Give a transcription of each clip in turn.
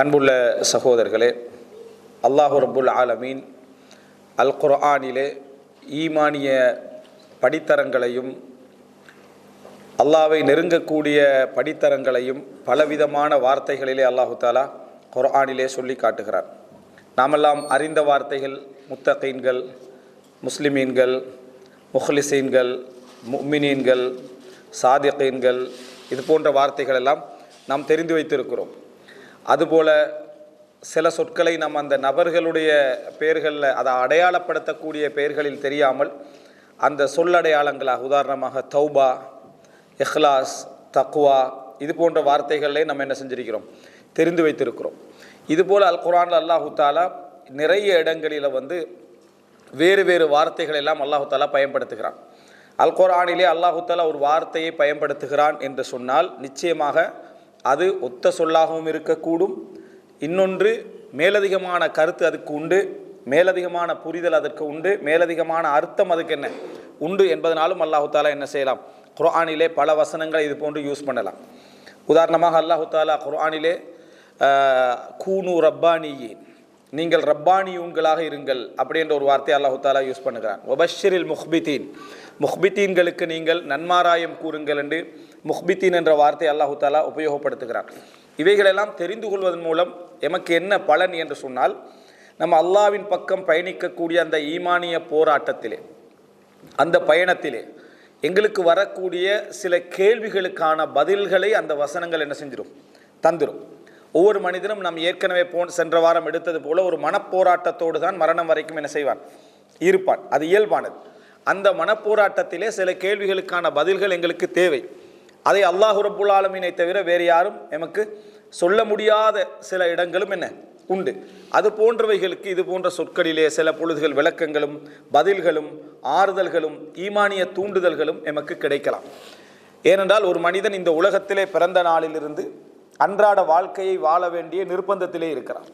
அன்புள்ள சகோதரர்களே அல்லாஹு ரபுல் ஆலமீன் அல் குர்ஆனிலே ஈமானிய படித்தரங்களையும் அல்லாவை நெருங்கக்கூடிய படித்தரங்களையும் பலவிதமான வார்த்தைகளிலே அல்லாஹு தாலா குர்ஆனிலே சொல்லி காட்டுகிறார். நாமெல்லாம் அறிந்த வார்த்தைகள் முத்தகீன்கள் முஸ்லிமீன்கள் முஹ்லிசீன்கள் முமினீன்கள் சாதிகீன்கள் இது போன்ற வார்த்தைகள் எல்லாம் நாம் தெரிந்து வைத்திருக்கிறோம். அதுபோல் சில சொற்களை நம்ம அந்த நபர்களுடைய பெயர்களில் அதை அடையாளப்படுத்தக்கூடிய பெயர்களில் தெரியாமல் அந்த சொல்லடையாளங்களாக உதாரணமாக தௌபா இஹ்லாஸ் தக்வா இது போன்ற வார்த்தைகளிலே நம்ம என்ன செஞ்சிருக்கிறோம்? தெரிந்து வைத்திருக்கிறோம். இதுபோல் அல் குரான் அல்லாஹு தாலா நிறைய இடங்களில் வந்து வேறு வேறு வார்த்தைகள் எல்லாம் அல்லாஹு தாலா பயன்படுத்துகிறான். அல் குரானிலே அல்லாஹு தாலா ஒரு வார்த்தையை பயன்படுத்துகிறான் என்று சொன்னால் நிச்சயமாக அது ஒத்த சொல்லாகவும் இருக்கக்கூடும். இன்னொன்று மேலதிகமான கருத்து அதுக்கு உண்டு. மேலதிகமான புரிதல் அதற்கு உண்டு. மேலதிகமான அர்த்தம் அதுக்கு என்ன? உண்டு என்பதனாலும் அல்லாஹு தாலா என்ன செய்யலாம்? குர்ஆனிலே பல வசனங்களை இது போன்று யூஸ் பண்ணலாம். உதாரணமாக அல்லாஹு தாலா குர்ஆனிலே கூனு ரப்பானியின். நீங்கள் ரப்பானியூங்களாக இருங்கள் அப்படின்ற ஒரு வார்த்தையை அல்லாஹாலா யூஸ் பண்ணுகிறான். ஒபஷரில் முஹ்பித்தீன் முஹ்பித்தீன்களுக்கு நீங்கள் நன்மாராயம் கூறுங்கள் என்று முஹ்பித்தீன் என்ற வார்த்தையை அல்லாஹாலா உபயோகப்படுத்துகிறான். இவைகளெல்லாம் தெரிந்து கொள்வதன் மூலம் எமக்கு என்ன பலன் என்று சொன்னால் நம்ம அல்லாவின் பக்கம் பயணிக்கக்கூடிய அந்த ஈமானிய போராட்டத்திலே அந்த பயணத்திலே எங்களுக்கு வரக்கூடிய சில கேள்விகளுக்கான பதில்களை அந்த வசனங்கள் என்ன செஞ்சிடும் தந்துடும் ஒவ்வொரு மனிதனும் நாம் ஏற்கனவே போ சென்ற வாரம் எடுத்தது போல ஒரு மனப்போராட்டத்தோடு தான் மரணம் வரைக்கும் என்ன செய்வான்? இருப்பான். அது இயல்பானது. அந்த மனப்போராட்டத்திலே சில கேள்விகளுக்கான பதில்கள் எங்களுக்கு தேவை. அதை அல்லாஹு ஆலமீனை தவிர வேறு யாரும் எமக்கு சொல்ல முடியாத சில இடங்களும் என்ன? உண்டு. அது போன்றவைகளுக்கு இது போன்ற சொற்களிலே சில பொழுதுகள் விளக்கங்களும் பதில்களும் ஆறுதல்களும் ஈமானிய தூண்டுதல்களும் எமக்கு கிடைக்கலாம். ஏனென்றால் ஒரு மனிதன் இந்த உலகத்திலே பிறந்த நாளிலிருந்து அன்றாட வாழ்க்கையை வாழ வேண்டிய நிர்பந்தத்திலே இருக்கிறார்.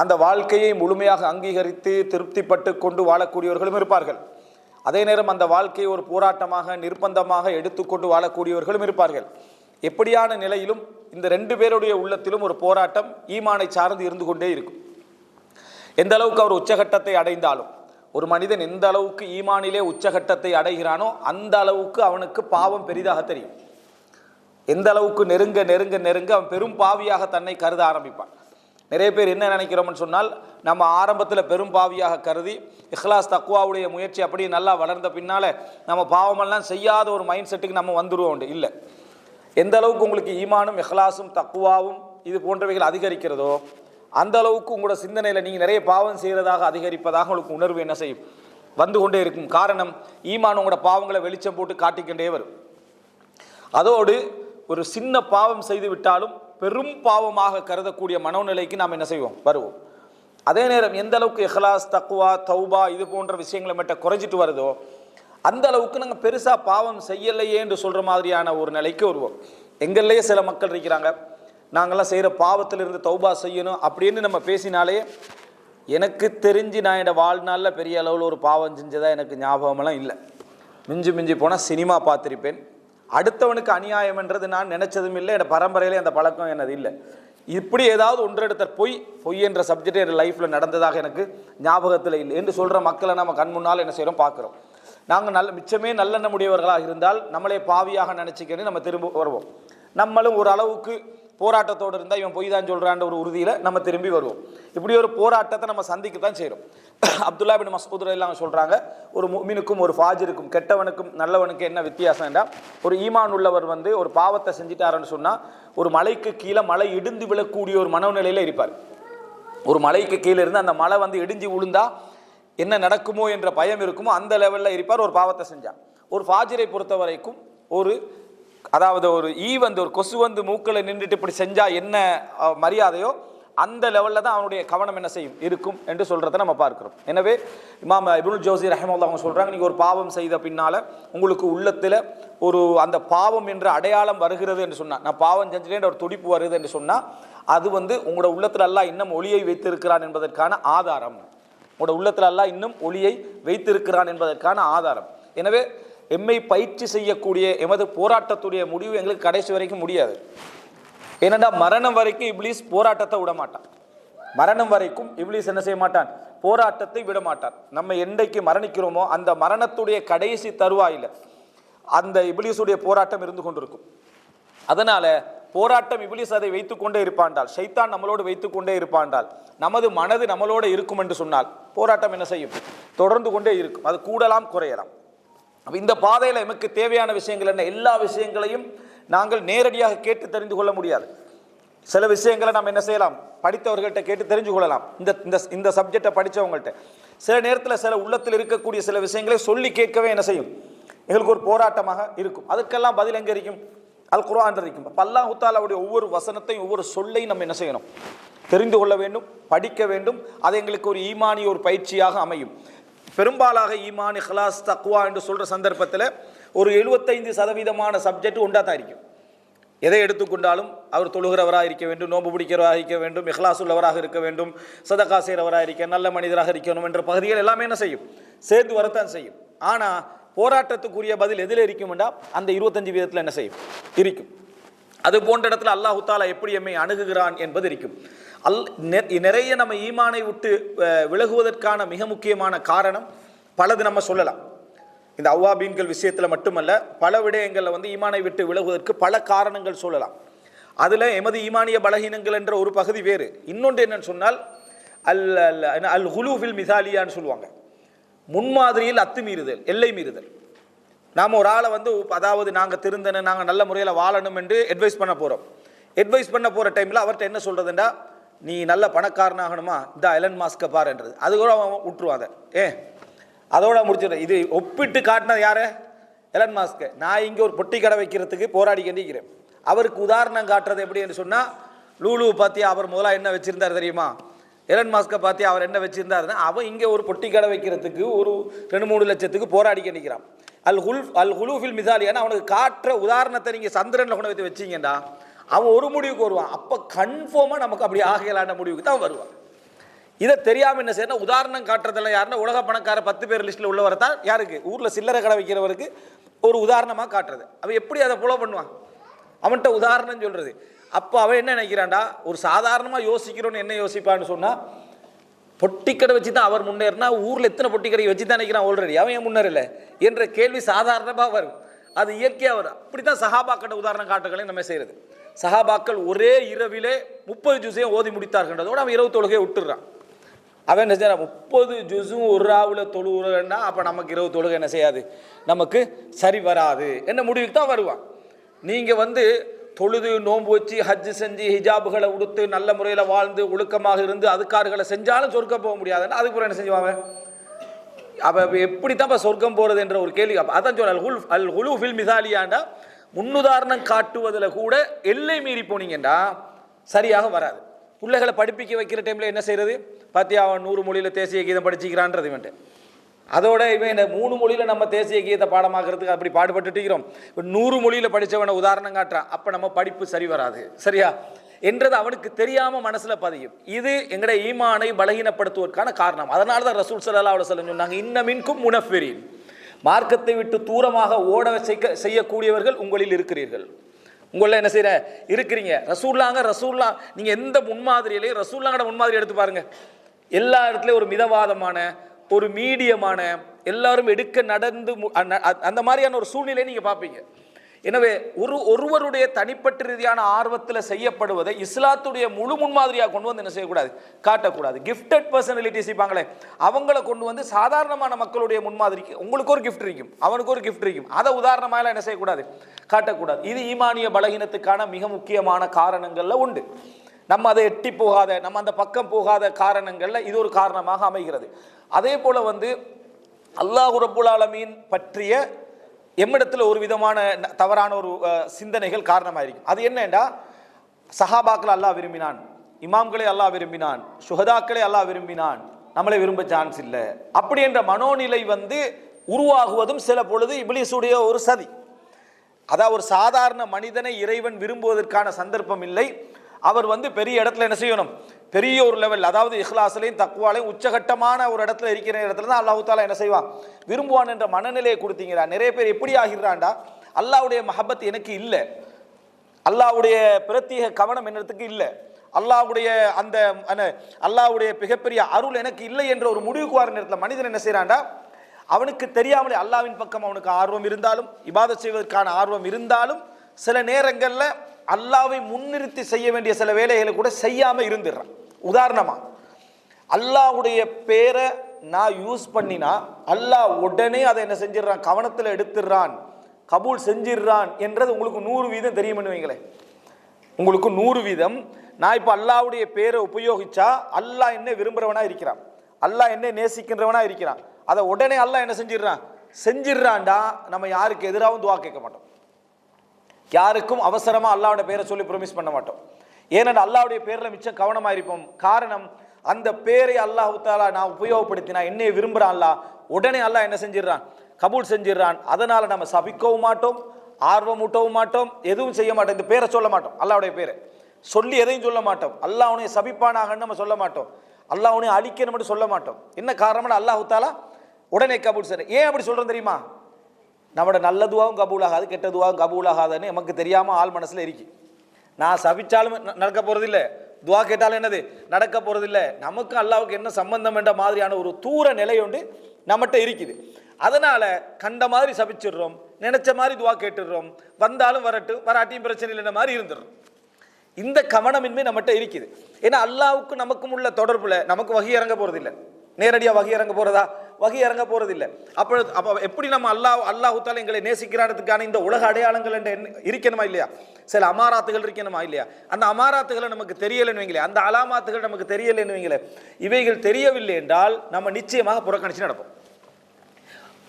அந்த வாழ்க்கையை முழுமையாக அங்கீகரித்து திருப்திப்பட்டு கொண்டு வாழக்கூடியவர்களும் இருப்பார்கள். அதே நேரம் அந்த வாழ்க்கையை ஒரு போராட்டமாக நிர்பந்தமாக எடுத்துக்கொண்டு வாழக்கூடியவர்களும் இருப்பார்கள். எப்படியான நிலையிலும் இந்த ரெண்டு பேருடைய உள்ளத்திலும் ஒரு போராட்டம் ஈமானை சார்ந்து இருந்து கொண்டே இருக்கும். எந்த அளவுக்கு அவர் உச்சகட்டத்தை அடைந்தாலும் ஒரு மனிதன் எந்த அளவுக்கு ஈமானிலே உச்சகட்டத்தை அடைகிறானோ அந்த அளவுக்கு அவனுக்கு பாவம் பெரிதாக தெரியும். எந்த அளவுக்கு நெருங்க நெருங்க நெருங்க அவன் பெரும் பாவியாக தன்னை கருத ஆரம்பிப்பான். நிறைய பேர் என்ன நினைக்கிறோம்னு சொன்னால் நம்ம ஆரம்பத்தில் பெரும் பாவியாக கருதி இஹ்லாஸ் தக்குவாவுடைய முயற்சி அப்படியே நல்லா வளர்ந்த பின்னால் நம்ம பாவமெல்லாம் செய்யாத ஒரு மைண்ட் செட்டுக்கு நம்ம வந்துடுவோம் உண்டு. இல்லை. எந்த அளவுக்கு உங்களுக்கு ஈமானும் இஹ்லாஸும் தக்குவாவும் இது போன்றவைகள் அதிகரிக்கிறதோ அந்த அளவுக்கு உங்களோட சிந்தனையில் நீங்கள் நிறைய பாவம் செய்கிறதாக அதிகரிப்பதாக உங்களுக்கு உணர்வு என்ன செய்யும்? வந்து கொண்டே இருக்கும். காரணம் ஈமான் உங்களோட பாவங்களை வெளிச்சம் போட்டு காட்டிக்கொண்டே வரும். அதோடு ஒரு சின்ன பாவம் செய்து விட்டாலும் பெரும் பாவமாக கருதக்கூடிய மனோநிலைக்கு நாம் என்ன செய்வோம்? வருவோம். அதே நேரம் எந்த அளவுக்கு எஹ்லாஸ் தக்குவா தௌபா இது போன்ற விஷயங்களை மட்டும் குறைஞ்சிட்டு வருதோ அந்த அளவுக்கு நாங்கள் பெருசாக பாவம் செய்யலையே என்று சொல்கிற மாதிரியான ஒரு நிலைக்கு வருவோம். எங்கள்லேயே சில மக்கள் இருக்கிறாங்க. நாங்கள்லாம் செய்கிற பாவத்திலிருந்து தௌபா செய்யணும் அப்படின்னு நம்ம பேசினாலே எனக்கு தெரிஞ்சு நான் என்னோட வாழ்நாளில் பெரிய அளவில் ஒரு பாவம் செஞ்சதாக எனக்கு ஞாபகமெல்லாம் இல்லை. மிஞ்சி மிஞ்சி போனால் சினிமா பார்த்துருப்பேன். அடுத்தவனுக்கு அநியாயம் என்றது நான் நினைச்சதும் இல்லை. என் பரம்பரையிலே அந்த பழக்கம் எனது இல்லை. இப்படி ஏதாவது ஒன்றெடுத்த பொய் பொய் என்ற சப்ஜெக்ட் என் லைஃப்பில் நடந்ததாக எனக்கு ஞாபகத்தில் இல்லை. என்று சொல்கிற மக்களை நம்ம கண் முன்னால் என்ன செய்கிறோம் பார்க்குறோம். நாங்கள் நல்ல மிச்சமே நல்லெண்ண முடியவர்களாக இருந்தால் நம்மளே பாவியாக நினச்சிக்கன்னு நம்ம திரும்ப வருவோம். நம்மளும் ஒரு அளவுக்கு போராட்டத்தோடு இருந்தால் இவன் பொய் தான் சொல்கிறான்ற ஒரு உறுதியில் நம்ம திரும்பி வருவோம். இப்படி ஒரு போராட்டத்தை நம்ம சந்திக்க தான் செய்கிறோம் அப்துல்லா பின் மசூத் எல்லாம் சொல்கிறாங்க ஒரு முமினுக்கும் ஒரு ஃபாஜிருக்கும் கெட்டவனுக்கும் நல்லவனுக்கு என்ன வித்தியாசம் என்றால் ஒரு ஈமான் உள்ளவர் வந்து ஒரு பாவத்தை செஞ்சிட்டாருன்னு சொன்னால் ஒரு மலைக்கு கீழே மலை இடிந்து விழக்கூடிய ஒரு மனநிலையில் இருப்பார். ஒரு மலைக்கு கீழே இருந்து அந்த மலை வந்து இடிஞ்சு விழுந்தா என்ன நடக்குமோ என்ற பயம் இருக்குமோ அந்த லெவலில் இருப்பார் ஒரு பாவத்தை செஞ்சார் ஒரு ஃபாஜிரை பொறுத்த வரைக்கும் ஒரு அதாவது ஒரு ஈ வந்து ஒரு கொசு வந்து மூக்கில் நின்றுட்டு இப்படி செஞ்சால் என்ன மரியாதையோ அந்த லெவலில் தான் அவனுடைய கவனம் என்ன செய்யும்? இருக்கும் என்று சொல்கிறத நம்ம பார்க்குறோம். எனவே இமாம் இபுல் ஜோசி ரஹமல்லா அவங்க சொல்கிறாங்க நீங்கள் ஒரு பாவம் செய்த பின்னால் உங்களுக்கு உள்ளத்தில் ஒரு அந்த பாவம் என்ற அடையாளம் வருகிறது என்று சொன்னால் நான் பாவம் செஞ்சுட்டேன் ஒரு துடிப்பு வருது என்று சொன்னால் அது வந்து உங்களோட உள்ளத்தில் எல்லாம் இன்னும் ஒளியை வைத்திருக்கிறான் என்பதற்கான ஆதாரம். உங்களோட உள்ளத்தில் எல்லாம் இன்னும் ஒளியை வைத்திருக்கிறான் என்பதற்கான ஆதாரம். எனவே எம்மை பயிற்சி செய்யக்கூடிய எமது போராட்டத்துடைய முடிவு எங்களுக்கு கடைசி வரைக்கும் முடியாது. ஏனென்றால் மரணம் வரைக்கும் இப்லீஸ் போராட்டத்தை விட மாட்டான் மரணம் வரைக்கும் இப்லீஸ் என்ன செய்ய மாட்டான்? போராட்டத்தை விட மாட்டான். நம்ம என்றைக்கு மரணிக்கிறோமோ அந்த மரணத்துடைய கடைசி தருவாயில் அந்த இப்லீஸுடைய போராட்டம் இருந்து கொண்டிருக்கும். அதனால போராட்டம் இபிலிஸ் அதை வைத்துக்கொண்டே இருப்பாண்டால் ஷைத்தான் நம்மளோடு வைத்துக்கொண்டே இருப்பாண்டால் நமது மனது நம்மளோடு இருக்கும் என்று சொன்னால் போராட்டம் என்ன செய்யும்? தொடர்ந்து கொண்டே இருக்கும். அது கூடலாம் குறையலாம். அப்போ இந்த பாதையில் எமக்கு தேவையான விஷயங்கள் என்ன? எல்லா விஷயங்களையும் நாங்கள் நேரடியாக கேட்டு தெரிந்து கொள்ள முடியாது. சில விஷயங்களை நாம் என்ன செய்யலாம்? படித்தவர்கள்ட்ட கேட்டு தெரிஞ்சு கொள்ளலாம். இந்த இந்த இந்த சப்ஜெக்டை படித்தவங்கள்ட்ட சில நேரத்தில் சில உள்ளத்தில் இருக்கக்கூடிய சில விஷயங்களை சொல்லி கேட்கவே என்ன செய்யும்? எங்களுக்கு ஒரு போராட்டமாக இருக்கும். அதுக்கெல்லாம் பதில் எங்கே இருக்கும்? அல் குரான் இருக்கும். அப்போ அல்லாஹ் ஒவ்வொரு வசனத்தையும் ஒவ்வொரு சொல்லையும் நம்ம என்ன செய்யணும்? தெரிந்து கொள்ள வேண்டும் படிக்க வேண்டும். அது எங்களுக்கு ஒரு ஈமானிய ஒரு பயிற்சியாக அமையும். பெரும்பாலாக ஈமான் இஹ்லாஸ் தக்குவா என்று சொல்கிற சந்தர்ப்பத்தில் ஒரு எழுபத்தைந்து சதவீதமான சப்ஜெக்ட் உண்டாக தான் இருக்கும். எதை எடுத்துக்கொண்டாலும் அவர் தொழுகிறவராக இருக்க வேண்டும் நோன்பு பிடிக்கிறவராக இருக்க வேண்டும் இஹ்லாஸ் உள்ளவராக இருக்க வேண்டும் சதகா செய்கிறவராக இருக்க நல்ல மனிதராக இருக்கணும் என்ற பகுதிகள் எல்லாமே என்ன செய்யும்? சேர்ந்து வரத்தான் செய்யும். ஆனால் போராட்டத்துக்குரிய பதில் எதில் இருக்கும்டா அந்த இருபத்தஞ்சு வீதத்தில் என்ன செய்யும்? இருக்கும். அது போன்ற இடத்துல அல்லாஹு தாலா எப்படி எம்மை அணுகுகிறான் என்பது இருக்கும். அல் நெ- நிறைய நம்ம ஈமானை விட்டு விலகுவதற்கான மிக முக்கியமான காரணம் பலது நம்ம சொல்லலாம். இந்த அவ்வாபீன்கள் விஷயத்தில் மட்டுமல்ல பல விடயங்களில் வந்து ஈமானை விட்டு விலகுவதற்கு பல காரணங்கள் சொல்லலாம். அதில் எமது ஈமானிய பலகீனங்கள் என்ற ஒரு பகுதி வேறு. இன்னொன்று என்னன்னு சொன்னால் அல் அல் அல் ஹுலூஃபில் மிசாலியான்னு சொல்லுவாங்க. முன்மாதிரியில் அத்துமீறுதல் எல்லை மீறுதல். நாம் ஒரு ஆளை வந்து அதாவது நாங்கள் திருந்தன நாங்கள் நல்ல முறையில் வாழணும் என்று அட்வைஸ் பண்ண போகிறோம் அட்வைஸ் பண்ண போகிற டைமில் அவர்கிட்ட என்ன சொல்கிறதுண்டா நீ நல்ல பணக்காரனாகணுமா? இந்த எலன் மாஸ்கை பாருன்றது அது கூட அவன் விட்டுருவான் அதை. ஏ? அதோட முடிச்சிடுறேன். இது ஒப்பிட்டு காட்டினது யார்? எலன் மாஸ்க்கு நான் இங்கே ஒரு பொட்டி கடை வைக்கிறதுக்கு போராடி கண்டிக்கிறேன். அவருக்கு உதாரணம் காட்டுறது எப்படி என்று சொன்னால் லூலு பார்த்தியா அவர் முதலாக என்ன வச்சுருந்தார் தெரியுமா? எலன் மாஸ்கை பார்த்து அவர் என்ன வச்சுருந்தாருன்னா அவன் இங்கே ஒரு பொட்டி கடை வைக்கிறதுக்கு ஒரு ரெண்டு மூணு லட்சத்துக்கு போராடி கண்டிக்கிறான். அல் ஹுல் அல் ஹுலூஃபில் மிசாலியானா அவனுக்கு காட்டுற உதாரணத்தை நீங்கள் சந்திரனில் கொண்டு வைத்து வச்சிங்கண்டா அவன் ஒரு முடிவுக்கு வருவான். அப்போ கன்ஃபார்மாக நமக்கு அப்படி ஆகையிலான முடிவுக்கு தான் வருவான். இதை தெரியாமல் என்ன செய்யணும் உதாரணம் காட்டுறதில்ல யாருன்னா உலக பணக்கார பத்து பேர் லிஸ்ட்டில் உள்ளவரை தான் யாருக்கு? ஊரில் சில்லறை கடை வைக்கிறவருக்கு ஒரு உதாரணமாக காட்டுறது. அவன் எப்படி அதை ஃபாலோ பண்ணுவான்? அவன்கிட்ட உதாரணம் சொல்கிறது அப்போ அவன் என்ன நினைக்கிறான்டா ஒரு சாதாரணமாக யோசிக்கிறோன்னு என்ன யோசிப்பான்னு சொன்னால் பொட்டிக்கடை வச்சு தான் அவர் முன்னேறினா ஊரில் எத்தனை பொட்டிக்கடை வச்சு தான் நினைக்கிறான் ஆல்ரெடி அவன் ஏன் முன்னேறல? என்ற கேள்வி சாதாரணமாக வரும். அது இயற்கையாக வரும். அப்படி தான் சஹாபாக்கட உதாரணம் காட்டுகளையும் நம்ம செய்கிறது சஹாபாக்கள் ஒரே இரவிலே முப்பது ஜூஸையும் ஓதி முடித்தார்கின்றதோடு அவன் இரவு தொழுகையை விட்டுறான். அவன் என்ன செய்யறான் முப்பது ஜூஸும் ஒரு ராவில் தொழுகிறன்னா அப்போ நமக்கு இரவு தொழுகை என்ன செய்யாது? நமக்கு சரி வராது. என்ன முடிவுக்கு தான் வருவான். நீங்கள் வந்து தொழுது நோன்பு வச்சு ஹஜ்ஜு செஞ்சு ஹிஜாபுகளை உடுத்து நல்ல முறையில் வாழ்ந்து ஒழுக்கமாக இருந்து அதுக்கார்களை செஞ்சாலும் சொர்க்கம் போக முடியாதுன்னா அதுக்கு என்ன செஞ்சுவாங்க அப்போ எப்படி தான் இப்போ சொர்க்கம் போகிறது என்ற ஒரு கேள்வி. அதான் சொல்ல அல் ஹுல் அல் ஹுலு ஃபில் மிசாலியாண்டா முன்னுதாரணம் காட்டுவதில் கூட எல்லை மீறி போனீங்கன்னா சரியாக வராது. பிள்ளைகளை படிப்பிக்க வைக்கிற டைமில் என்ன செய்கிறது பார்த்தியா அவன் நூறு மொழியில் தேசிய கீதம் படிச்சிக்கிறான்றது இவன்ட்டு. அதோட இவன் இந்த மூணு மொழியில் நம்ம தேசிய கீதத்தை பாடமாக்குறதுக்கு அப்படி பாடுபட்டுட்டு இருக்கிறோம். இப்போ நூறு மொழியில் படித்தவனை உதாரணம் காட்டுறான். அப்போ நம்ம படிப்பு சரி வராது. சரியா? என்றது அவனுக்கு தெரியாமல் மனசில் பதியும். இது எங்களுடைய ஈமானை பலகீனப்படுத்துவதற்கான காரணம். அதனால தான் ரசூல் சல்லா அலுவலம் சொன்னாங்க இன்னமின்கும் முனஃபெரின். மார்க்கத்தை விட்டு தூரமாக ஓட செய்ய செய்யக்கூடியவர்கள் உங்களில் இருக்கிறீர்கள். உங்களில் என்ன செய்கிற இருக்கிறீங்க. ரசூல்லாங்க ரசூல்லா நீங்கள் எந்த முன்மாதிரியிலையும் ரசூல்லாங்கட முன்மாதிரி எடுத்து பாருங்க. எல்லா இடத்துலையும் ஒரு மிதவாதமான ஒரு மீடியமான எல்லாரும் எடுக்க நடந்து அந்த மாதிரியான ஒரு சூழ்நிலையை நீங்கள் பார்ப்பீங்க. எனவே ஒரு ஒருவருடைய தனிப்பட்ட ரீதியான ஆர்வத்தில் செய்யப்படுவதை இஸ்லாத்துடைய முழு முன்மாதிரியாக கொண்டு வந்து என்ன செய்யக்கூடாது? காட்டக்கூடாது. கிஃப்டட் பர்சனாலிட்டிஸ் இருப்பாங்களே அவங்கள கொண்டு வந்து சாதாரணமான மக்களுடைய முன்மாதிரிக்கு உங்களுக்கு ஒரு கிஃப்ட் இருக்கும் அவனுக்கு ஒரு கிஃப்ட் இருக்கும். அதை உதாரணமாக என்ன செய்யக்கூடாது? காட்டக்கூடாது. இது ஈமானிய பலகீனத்துக்கான மிக முக்கியமான காரணங்களில் உண்டு. நம்ம அதை எட்டி போகாத நம்ம அந்த பக்கம் போகாத காரணங்களில் இது ஒரு காரணமாக அமைகிறது. அதே போல் வந்து அல்லாஹ் ரபுல் ஆலமீன் பற்றிய எம்மிடத்தில் ஒரு விதமான தவறான ஒரு சிந்தனைகள் சிந்தனைகள் காரணமாயிருக்கும். அது என்னண்டா? சஹாபாக்களை அல்லாஹ் விரும்பினான். இமாம்களை அல்லாஹ் விரும்பினான். சுஹதாக்களை அல்லாஹ் விரும்பினான். நம்மளை விரும்ப சான்ஸ் இல்லை. அப்படி என்ற மனோநிலை வந்து உருவாகுவதும் சில பொழுது இபிலிசுடைய ஒரு சதி. அதாவது ஒரு சாதாரண மனிதனை இறைவன் விரும்புவதற்கான சந்தர்ப்பம் இல்லை. அவர் வந்து பெரிய இடத்துல என்ன செய்யணும்? பெரிய ஒரு லெவல் அதாவது இஹ்லாஸ்லையும் தக்குவாலையும் உச்சகட்டமான ஒரு இடத்துல இருக்கிற இடத்துல தான் அல்லாஹு தாலா என்ன செய்வான்? விரும்புவான் என்ற மனநிலையை கொடுத்தீங்கடா. நிறைய பேர் எப்படி ஆகிறான்டா அல்லாவுடைய மஹபத் எனக்கு இல்லை. அல்லாஹ்வுடைய பிரத்யேக கவனம் என்னத்துக்கு இல்லை. அல்லாஹ்வுடைய அந்த அல்லாவுடைய மிகப்பெரிய அருள் எனக்கு இல்லை என்ற ஒரு முடிவுக்கு வர நேரத்தில் மனிதன் என்ன செய்கிறான்டா அவனுக்கு தெரியாமலே அல்லாவின் பக்கம் அவனுக்கு ஆர்வம் இருந்தாலும் இபாதத் செய்வதற்கான ஆர்வம் இருந்தாலும் சில நேரங்களில் அல்லாவை முன்னிறுத்தி செய்ய வேண்டிய சில வேலைகளை கூட செய்யாமல் இருந்துடுறான். உதாரணமாக அல்லாஹ்வுடைய பேரை நான் யூஸ் பண்ணினா அல்லாஹ் உடனே அதை என்ன செஞ்சிடறான்? கவனத்தில் எடுத்துடுறான். கபூல் செஞ்சிடுறான் என்றது உங்களுக்கு நூறு வீதம் தெரியும்னு வைங்களேன். உங்களுக்கு நூறு வீதம். நான் இப்போ அல்லாவுடைய பேரை உபயோகிச்சா அல்லாஹ் என்ன விரும்புகிறவனாக இருக்கிறான். அல்லாஹ் என்ன நேசிக்கின்றவனா இருக்கிறான். அதை உடனே அல்லாஹ் என்ன செஞ்சிடுறான்? செஞ்சிடுறான்டா. நம்ம யாருக்கு எதிராகவும் துவா கேட்க மாட்டோம். யாருக்கும் அவசரமாக அல்லாவோட பேரை சொல்லி ப்ரொமிஸ் பண்ண மாட்டோம். ஏனென்று அல்லாவுடைய பேரில் மிச்சம் கவனமாக இருப்போம் காரணம் அந்த பேரை அல்லாஹ் தாலா நான் உபயோகப்படுத்தினா என்னைய விரும்புகிறான் அல்லாஹ் உடனே அல்லாஹ் என்ன செஞ்சிடுறான்? கபூல் செஞ்சிடுறான். அதனால் நம்ம சபிக்கவும் மாட்டோம் ஆர்வம் ஊட்டவும் மாட்டோம் எதுவும் செய்ய மாட்டோம். இந்த பேரை சொல்ல மாட்டோம் அல்லாவுடைய பேரை. சொல்லி எதையும் சொல்ல மாட்டோம். அல்லாஹ் உனைய சபிப்பானாகன்னு நம்ம சொல்ல மாட்டோம். அல்லாஹ் உனைய அழிக்கணும்னு சொல்ல மாட்டோம். என்ன காரணம்னு அல்லாஹ் தாலா உடனே கபூல் செய்ய ஏன் அப்படி சொல்கிறோம் தெரியுமா? நம்மளோட நல்லதுவாகவும் கபூலாகாது கெட்டதுவாகவும் கபூலாகாதுன்னு நமக்கு தெரியாமல் ஆள் மனசில் இருக்குது நான் சபிச்சாலும் ந- நடக்க போகிறதில்ல துவா கேட்டாலும் என்னது? நடக்க போகிறதில்ல நமக்கு அல்லாவுக்கு என்ன சம்பந்தம் என்ற மாதிரியான ஒரு தூர நிலை உண்டு நம்மகிட்ட இருக்குது. அதனால் கண்ட மாதிரி சபிச்சிடுறோம் நினைச்ச மாதிரி துவா கேட்டுடுறோம் வந்தாலும் வரட்டும் வராட்டியும் பிரச்சனை இல்லைன்ற மாதிரி இருந்துடுறோம். இந்த கவனமின்மை நம்மகிட்ட இருக்குது. ஏன்னா அல்லாவுக்கும் நமக்கும் உள்ள தொடர்புல நமக்கு வகை இறங்க போறதில்லை. நேரடியாக வகை இறங்க போறதா? வகி இறங்க போறதில்லை. அப்போ அப்போ எப்படி நம்ம அல்லாஹ் அல்லாஹூத்தால எங்களை நேசிக்கிறானதுக்கான இந்த உலக அடையாளங்கள் என்ற இருக்கணுமா இல்லையா? சில அமாராத்துகள் இருக்கணுமா இல்லையா? அந்த அமாராத்துகளை நமக்கு தெரியலைன்னு வைங்களே அந்த அலாமாத்துகள் நமக்கு தெரியலைன்னு வைங்களே இவைகள் தெரியவில்லை என்றால் நம்ம நிச்சயமாக புறக்கணிச்சு நடப்போம்.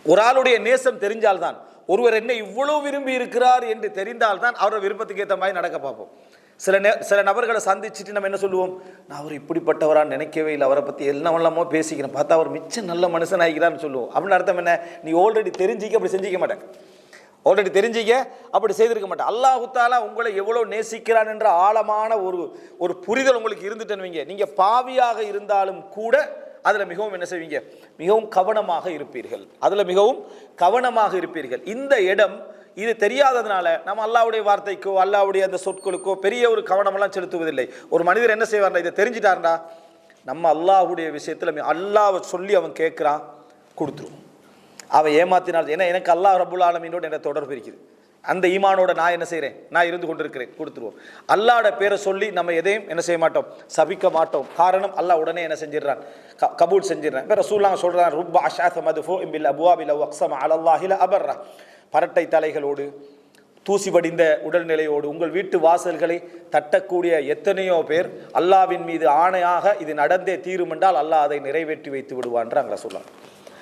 ஒரு ஆளுடைய நேசம் தெரிஞ்சால்தான் ஒருவர் என்ன இவ்வளவு விரும்பி இருக்கிறார் என்று தெரிந்தால்தான் அவரோட விருப்பத்துக்கு ஏற்ற மாதிரி நடக்க பார்ப்போம். சில நே சில நபர்களை சந்திச்சுட்டு நம்ம என்ன சொல்லுவோம்? நான் அவர் இப்படிப்பட்டவராக நினைக்கவே இல்லை. அவரை பற்றி எல்லாம் வல்லாமோ பேசிக்கிறேன். பார்த்தா அவர் மிச்சம் நல்ல மனுஷன் சொல்லுவோம். அப்படின்னு அர்த்தம் என்ன? நீ ஆல்ரெடி தெரிஞ்சிக்க அப்படி செஞ்சிக்க மாட்டேன். ஆல்ரெடி தெரிஞ்சிக்க அப்படி செய்திருக்க மாட்டேன். அல்லாஹு உங்களை எவ்வளோ நேசிக்கிறான் என்ற ஆழமான ஒரு ஒரு புரிதல் உங்களுக்கு இருந்துட்டேன்னு வைங்க. நீங்கள் பாவியாக இருந்தாலும் கூட அதில் மிகவும் என்ன செய்வீங்க? மிகவும் கவனமாக இருப்பீர்கள். அதில் மிகவும் கவனமாக இருப்பீர்கள். இந்த இடம் இது தெரியாததுனால நம்ம அல்லாவுடைய வார்த்தைக்கோ அல்லாவுடைய அந்த சொற்களுக்கோ பெரிய ஒரு கவனமெல்லாம் செலுத்துவதில்லை. ஒரு மனிதர் என்ன செய்வார்டா இதை தெரிஞ்சிட்டார்டா நம்ம அல்லாஹ்வுடைய விஷயத்தில் அல்லாவை சொல்லி அவன் கேட்குறான் கொடுத்துருவோம். அவன் ஏமாத்தினால் ஏன்னா எனக்கு அல்லாஹ் ரபுல் ஆலமீனோடு எனக்கு தொடர்பு இருக்குது. அந்த ஈமானோட நான் என்ன செய்கிறேன் நான் இருந்து கொண்டிருக்கிறேன் கொடுத்துருவோம். அல்லாட பேரை சொல்லி நம்ம எதையும் என்ன செய்ய மாட்டோம்? சபிக்க மாட்டோம். காரணம் அல்லாஹ் உடனே என்ன செஞ்சிடறான்? க- கபூல் செஞ்சிடறான். இப்போ ரசூல்லாம் சொல்கிறான் ருப்ப அஷாத் மதுஃபோ இம்பில் அபுவாபில் அக்ஸம் அலல்லாஹில் அபர்ரா பரட்டை தலைகளோடு தூசி படிந்த உடல்நிலையோடு உங்கள் வீட்டு வாசல்களை தட்டக்கூடிய எத்தனையோ பேர் அல்லாவின் மீது ஆணையாக இது நடந்தே தீரும் என்றால் அல்லாஹ் அதை நிறைவேற்றி வைத்து விடுவான்றாங்க சொல்லலாம்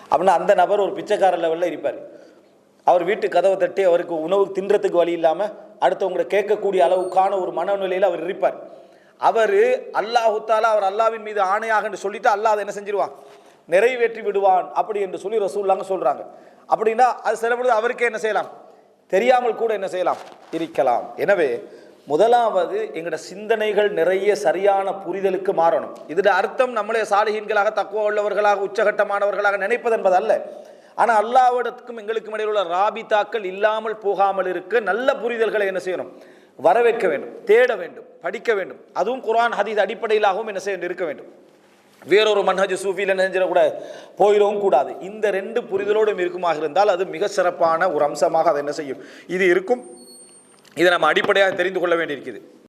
அப்படின்னா அந்த நபர் ஒரு பிச்சைக்கார லெவலில் இருப்பார். அவர் வீட்டு கதவை தட்டி அவருக்கு உணவு தின்றதுக்கு வழி இல்லாமல் அடுத்தவங்களை கேட்கக்கூடிய அளவுக்கான ஒரு மனநிலையில் அவர் இருப்பார். அவர் அல்லாஹுத்தாலா அவர் அல்லாவின் மீது ஆணையாகன்னு சொல்லிட்டு அல்லாஹ் அதை என்ன செஞ்சிருவான்? நிறைவேற்றி விடுவான் அப்படி என்று சொல்லி ரசூல்லாங்க சொல்கிறாங்க அப்படின்னா அது சில பொழுது அவருக்கே என்ன செய்யலாம்? தெரியாமல் கூட என்ன செய்யலாம்? இருக்கலாம். எனவே முதலாவது எங்களோட சிந்தனைகள் நிறைய சரியான புரிதலுக்கு மாறணும். இதோட அர்த்தம் நம்மளே சாலிகின்களாக தக்குவ உள்ளவர்களாக உச்சகட்டமானவர்களாக நினைப்பது என்பது அல்ல ஆனால் அல்லாவிடத்துக்கும் எங்களுக்கும் இடையில் உள்ள ராபித்தாக்கள் இல்லாமல் போகாமல் இருக்க நல்ல புரிதல்களை என்ன செய்யணும்? வரவேற்க வேண்டும் தேட வேண்டும் படிக்க வேண்டும். அதுவும் குரான் ஹதீஸ் அடிப்படையிலாகவும் என்ன செய்ய இருக்க வேண்டும். வேறொரு மன்ஹஜ் சூஃபியில் என்ன கூட போயிடவும் கூடாது. இந்த ரெண்டு புரிதலோடும் இருக்குமாக இருந்தால் அது மிக சிறப்பான ஒரு அம்சமாக அதை என்ன செய்யும். இது இருக்கும். இதை நம்ம அடிப்படையாக தெரிந்து கொள்ள வேண்டியிருக்குது